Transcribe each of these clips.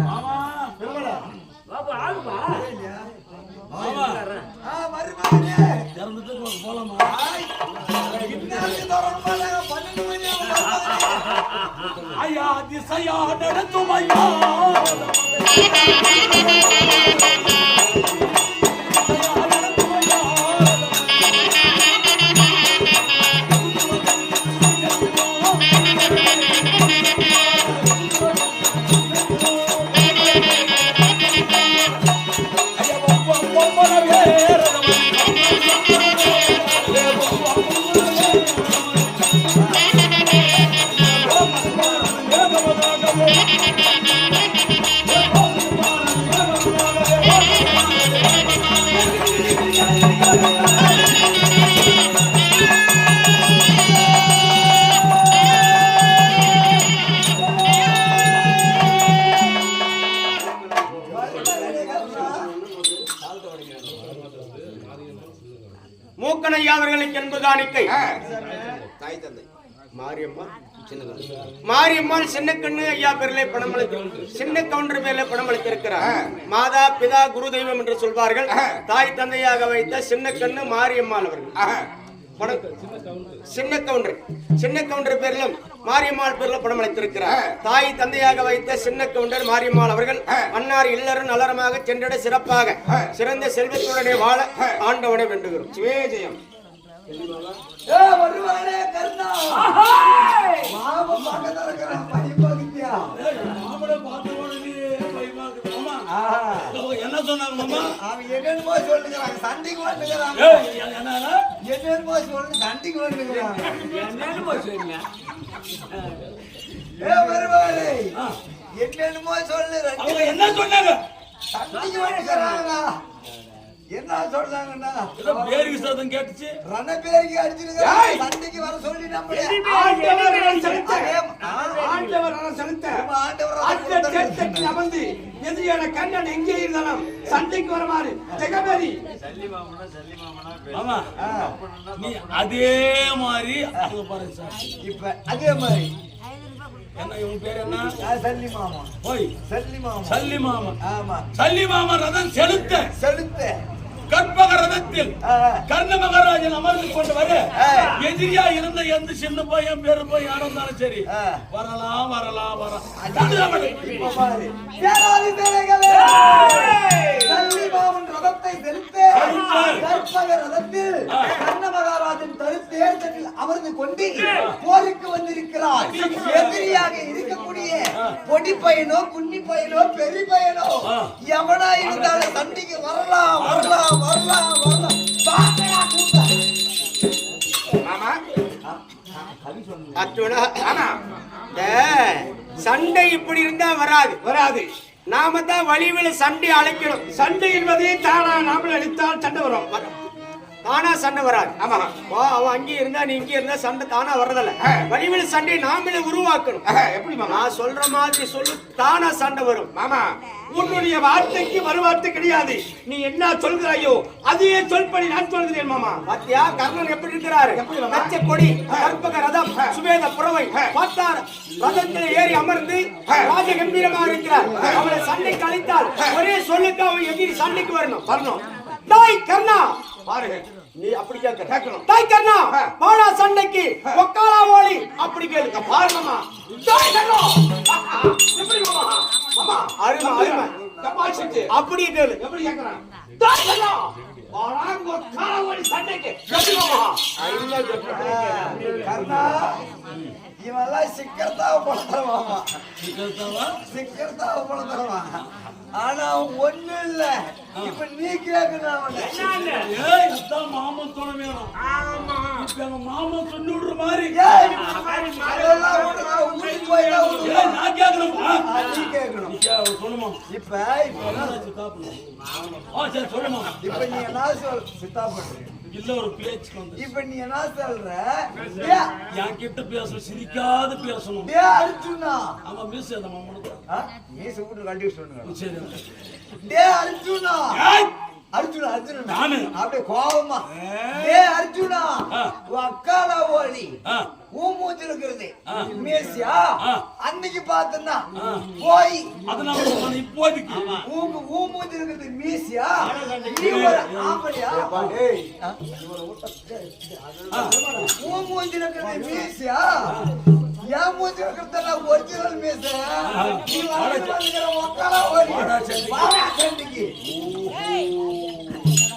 மாமா பெருமளா? பாப்பா ஆகுப்பா. மாமா. ஆ, போலாமா? பன்னெண்டு மணி ஆகும் மருமகனே. ஐயா திசையா நடத்தும் ஐயா. மூக்கனையா அவர்களுக்கு என்பது காணிக்கை தாய் தந்தை. மாரியம்மா மாரியம்மாள் சின்ன கண்ணு ஐயா பேரிலே பணம் சின்ன கவுண்டர் பேரிலே பணம் அளித்திருக்கிறார். மாதா பிதா குரு தெய்வம் என்று சொல்வார்கள். தாய் தந்தையாக வைத்த சின்ன கண்ணு மாரியம்மாள் அவர்கள். சின்ன கவுண்டர். சின்ன கவுண்டர் பேரிலும் மாரியம்மாள் பேரில் பணம் அளித்திருக்கிறார். தாய் தந்தையாக வைத்த சின்ன கவுண்டர் மாரியம்மாள் அவர்கள் அன்னார் இல்லரும் நலரமாக சென்றிட சிறப்பாக சிறந்த செல்வத்துடனே வாழ ஆண்டவனை வேண்டுகிறோம். சுவேஜயம் கருணா. மாமன் இருக்கிறான், பார்த்த உடனே இருக்கு. மாமா ஆ, அவங்க என்ன சொன்னாங்க மாமா? அவன் என்னென்னமோ சொல்லுகிறாங்க, சண்டைக்கு என்னன்னா என்னென்னமோ சொல்லு, சண்டைக்கு வந்துக்கிறாங்க. என்னன்னு போய் சொல்லுங்க. ஏ, மருமகனே, என்னென்னமோ சொல்லு, அவங்க என்ன சொன்னாங்க? சண்டைக்கு வந்துக்கிறாங்க. என்ன சொல்றாங்கன்னா பேருக்கு சத்தம் கேட்டுச்சு. ரணபேரிக்கு அடிச்சிருக்காங்க சண்டைக்கு வர சொல்லி. நம்ம ஆண்டவர் அமர்ந்து எதிரியான கண்ணன் எங்கே இருந்தாலும் சண்டைக்கு வருமாறு. நீ அதே மாதிரி இப்ப அதே மாதிரி. என்ன இவன் பேர் என்ன? நான் சல்லி மாமா. போய் சல்லி மாமா. சல்லி மாமா. ஆமா. சல்லி மாமா ரதம் செலுத்த. செலுத்த. கற்பக ரதத்தில் ஆ, கர்ண மகாராஜன் அமர்ந்து கொண்டு வர. எதிரியா இருந்த எந்த சின்ன பையன் பெரு பையன் யாரும் இருந்தாலும் சரி. வரலாம் வரலாம் வரலாம். ரதத்தை செலுத்த கற்பக ரதத்தில் கர்ண தேர்தலில் அமர்ந்து கொண்டு போருக்கு வந்திருக்கிறார். எதிரியாக இருக்கக்கூடிய பொடி பையனோ குன்னி பையனோ பெரிய பையனோ எவனா இருந்தாலும் சண்டைக்கு வரலாம் வரலாம் வரலாம் வரலாம். சண்டை இப்படி இருந்தா வராது வராது. நாம தான் வழிவில் சண்டை அழைக்கணும். சண்டை என்பதே தானா நாமல் அடித்தால் சண்டை வரும். தானா சண்டை வராது. ஆமா. வா அவன் அங்கே இருந்தா நீ இங்கே இருந்தா சண்டை தானா வர்றதில்ல. வழிவில் சண்டை நாமளே உருவாக்கணும். எப்படி நான் சொல்ற மாதிரி சொல்லு தானா சண்டை வரும். மாமா. உன்னுடைய வார்த்தைக்கு மறுவார்த்தை கிடையாது. நீ என்ன சொல்கிறாயோ அதையே சொல்படி நான் சொல்கிறேன் மாமா. பாத்தியா? கர்ணன் எப்படி இருக்கிறாரு? நச்ச கொடி கற்பக ரதம் சுவேத புறவை பார்த்தார். ரதத்தில் ஏறி அமர்ந்து ராஜ கம்பீரமா இருக்கிறார். அவனை சண்டைக்கு அழைத்தால் ஒரே சொல்லுக்கு அவன் எதிரி சண்டைக்கு வரணும். வரணும். டாய் கர்ணா. பாருங்க நீ அப்படி கேட்க கேட்கணும். டாய் கர்ணா வாடா சண்டைக்கு ஒக்காலா ஓலி. அப்படி கேளுங்க பாருங்கம்மா. டாய் கர்ணா. எப்படி மாமா? மாமா அருமை அருமை. கப்பாசிட்டு அப்படி கேளு. எப்படி தாய் அருமையா கேட்கணும். கர்ணா இவெல்லாம் சிக்கர்த்தாவ பழத்தரவாமா சிக்கர்த்தாவ பழத்தரவா ஆனா ஒண்ணு இல்ல. இப்ப நீ கேக்குற அவனை. ஏய் அதான் மாமன் துணை வேணும். இப்ப எங்க சொல்லி விடுற மாதிரி. நான் கேட்கணும். சொல்லுமா இப்ப இப்ப என்ன- ஆ சரி சொல்லுமா இப்ப நீ என்ன சொல் சித்தா இல்ல ஒரு பேச்சுக்கு வந்து இப்ப நீ என்ன சொல்ற? என் கிட்ட பேச சிரிக்காது பேசணும். அர்ஜுனா ஆமா மிஸ் அந்த ஆ, நீ சுட்டு கண்டிஷன் சொல்லுங்க சரி. டேய் அர்ஜுனா. ஏய் அர்ஜுனா அர்ஜுனா. நானு. அப்படியே கோவமா. ஏ. ஏ அர்ஜுனா. அக்கால ஓடி. ஊமூச்சு இருக்கிறது. மேசியா. அன்னைக்கு பார்த்தனா. போய் இப்போதைக்கு. ஊமு ஊமூச்சு இருக்கிறது மீசியா நீ ஒரு ஆம்பளையா? ஏய் ஆ? ஊமூச்சு இருக்கிறது மீசியா. என் மூச்சு இருக்கிறது ஒரிஜினல் மீச நீ வந்து வந்துக்கிற ஒக்கால ஓடி வாடா சண்டிக்கு. வாடா சண்டிக்கு.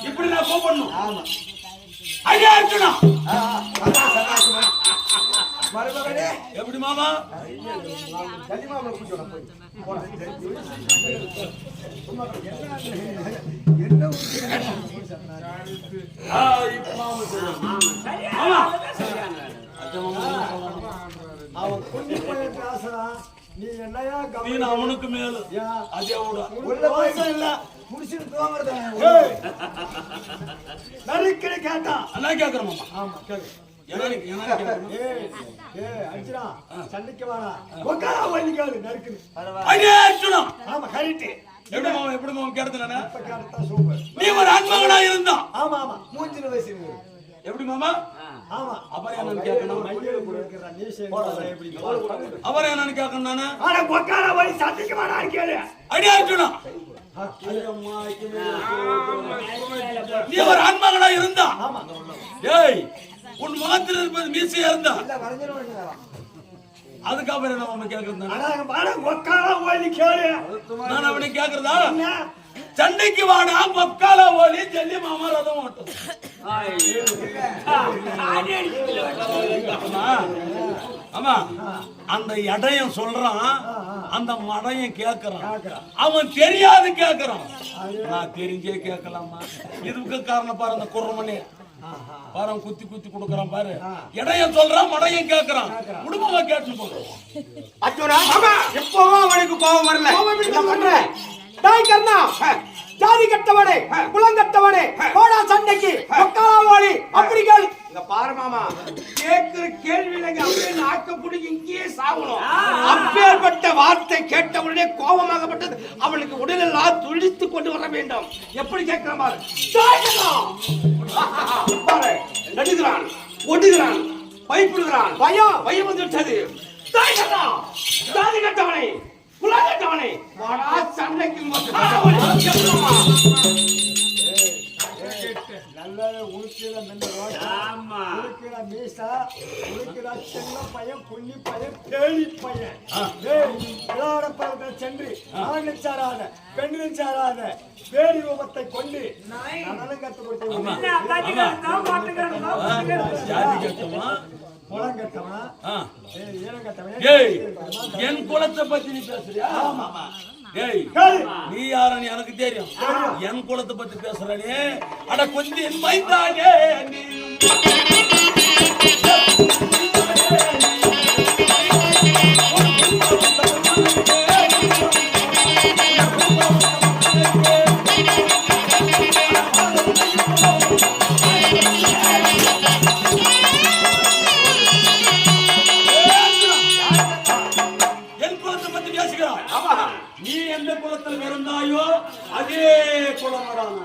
இப்படி நான் கூப்பிடணும் ஆமா ஐயா அர்ஜுனா ஆ, அதான் சகாசமா. மருமகனே எப்படி மாமா கண்டிப்பா அவளை கூட்டிட்டு வா, போய். போடா. என்ன ஆ, இப்ப மாமா சொல்லுங்க. ஆமா அவன் குண்டி பையன் பேசுறான். நீ என்னையா நீ அவனுக்கு மேல. உள்ள பைசா இல்ல. முடிச்சுட்டு தூங்குறதா நறுக்கிற கேட்டான். மாமா. ஆமா கேளு. சண்டைக்கு வாடா. உட்கார வண்டிக்காரு நறுக்குது ஆமா கரெக்ட் எப்படி மாமா எப்படி மாமா கேட்டது நானு இப்ப கேட்டா சூப்பர். நீ ஒரு அன்பகனா இருந்தா? ஆமா ஆமா. மூஞ்சில வயசு எப்படி மாமா? ஆமா. அப்புறம் என்னன்னு கேட்கணும். அப்புறம் என்னன்னு கேட்கணும் உட்கார வழி சண்டைக்கு வாடா கேளு. ஐயா அர்ஜுனா நீ ஒரு அன்பகனா இருந்தா. ஏய் உன் முகத்தில் இருப்பது மீசையா இருந்தா. அதுக்கப்புறம் என்ன மாமா கேக்குறது நானு? அவனை கேக்குறதா சண்டைக்கு வாடா மக்கால ஓலி ஜல்லி மாமா ரதம் ஓட்டும் ஆமா. அந்த இடையம் சொல்றான் அந்த மடையம் கேக்குறான் அவன் தெரியாது கேக்குறான் நான் தெரிஞ்சே கேட்கலாமா இதுக்கு காரணம் பாரு அந்த குர்ரமணி பாரு குத்தி குத்தி கொடுக்கறான் பாரு இடையம் சொல்றான் மடையம் கேக்குறான் குடும்பமா கேட்டு போறோம் இப்பவும் அவனுக்கு கோபம் வரல என்ன பண்ற டாய் கர்ணா ஜாதி கட்டவனே குலம் கட்டவனே போடா சண்டைக்கு ஒக்காலா ஓடி அப்படி கேள் இங்க பாரு மாமா கேக்குற கேள்வியிலங்க அப்படியே நாக்க பிடிக்க இங்கேயே சாகணும். அப்பேற்பட்ட வார்த்தை கேட்ட உடனே கோபமாகப்பட்டது. அவளுக்கு உடலெல்லாம் துடித்து கொண்டு வர வேண்டும். எப்படி கேட்கிற பாரு! பாரு நடுகிறான் ஒடுகிறான் பயப்படுகிறான். பயம். பயம் வந்து விட்டது! ஜாதி கட்டவனை. குலா கட்டவனை வாடா சண்டைக்கு ஆமா. உருக்கிற மீசா உருக்கிற செல்ல பையன் புள்ளி பையன் தேடி பையன். விளையாட பறந்த சென்று ஆண் சாராத பெண் சாராத பேடி ரூபத்தை கொண்டு நடனம் கொடுத்து என் குலத்தை பத்தி நீ பேசுறியா? ஏய் நீ யாருன்னு எனக்கு தெரியும். என் குலத்தை பத்தி பேசுறனே அட கொஞ்சம் மைந்தானே நீ. பிறந்தாயோ அதே குலமரான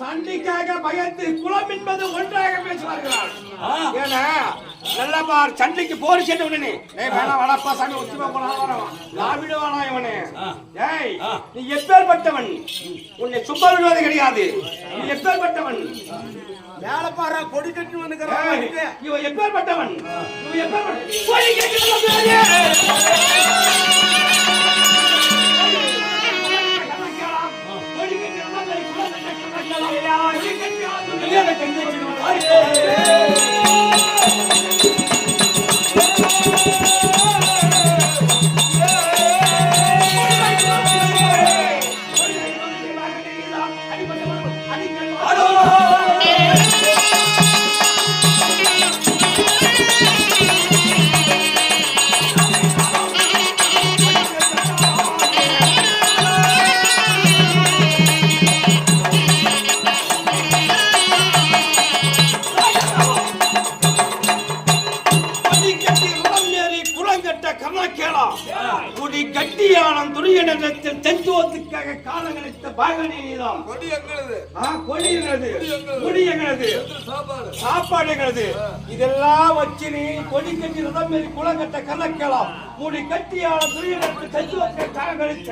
சண்டைக்காக பயந்து குலம் என்பது ஒன்றாக பேசுவார்களாம். ஆ. ஏன்னா நல்லா பார் சண்டைக்கு போர் சென்ற உடனே ஏய் வேணாம் வேணாப்பா சாமி உச்சிமா போனா வரோம் லாபிட வேணாம் இவனே. ஏய். நீ எப்பேற்பட்டவன்? உன்னை சும்மா விடுவது கிடையாது. நீ எப்பேற்பட்டவன்? மேல பாரு கொடி கட்டி வந்துக்கிறான் இவன் எப்பேற்பட்டவன்? இவன் எப்பேற்பட்ட போய் கட்டியானம் துரியனிடத்தில் தெஞ்சுவதற்காக காலம் கழித்த பாகனி நீதான். கொடி எங்களது. ஆ, கொடி எங்களது. கொடி எங்களது. சாப்பாடு. எங்களது. இதெல்லாம் வச்சு நீ கொடி கட்டி ரதம் மீறி குளங்கட்ட கலக்கலாம். முடி கட்டியான துரியனுக்கு தெஞ்சுவதற்காக காலம் கழித்த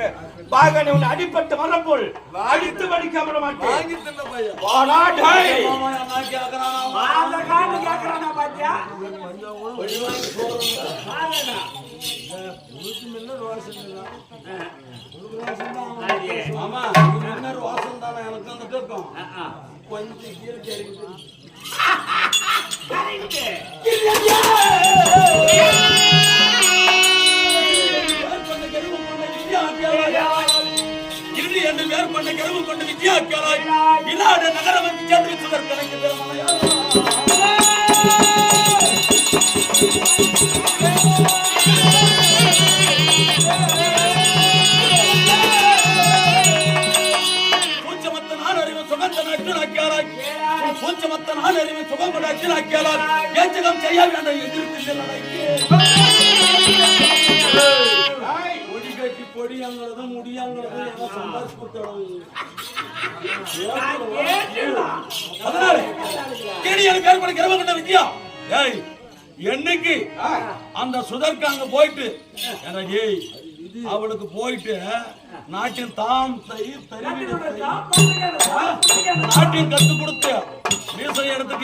பாகனி உன் அடிப்பட்டு வரப்போல் அடித்து வடிக்க விட மாட்டேன். வாடா டேய். கேக்குறானா அந்த ஆமா வாசம் தானே எனக்கு அந்த கொஞ்சம் கீழே தெரியுது என்று பேர் கொண்ட கருவு கொண்டு வித்யா கேளாய் இல்லாத நகரம் வந்து சேர்ந்து கணக்கு பேர் பண்ணி கிரம கண்ட வித்யா ஏய் என்னைக்கு அந்த சுதற்கு அங்க போயிட்டு எனக்கு ஏய் அவளுக்கு போயிட்டு நாட்டில் தாம் தயிர் தருவி கத்து கொடுத்து மீசை எடுத்துட்டு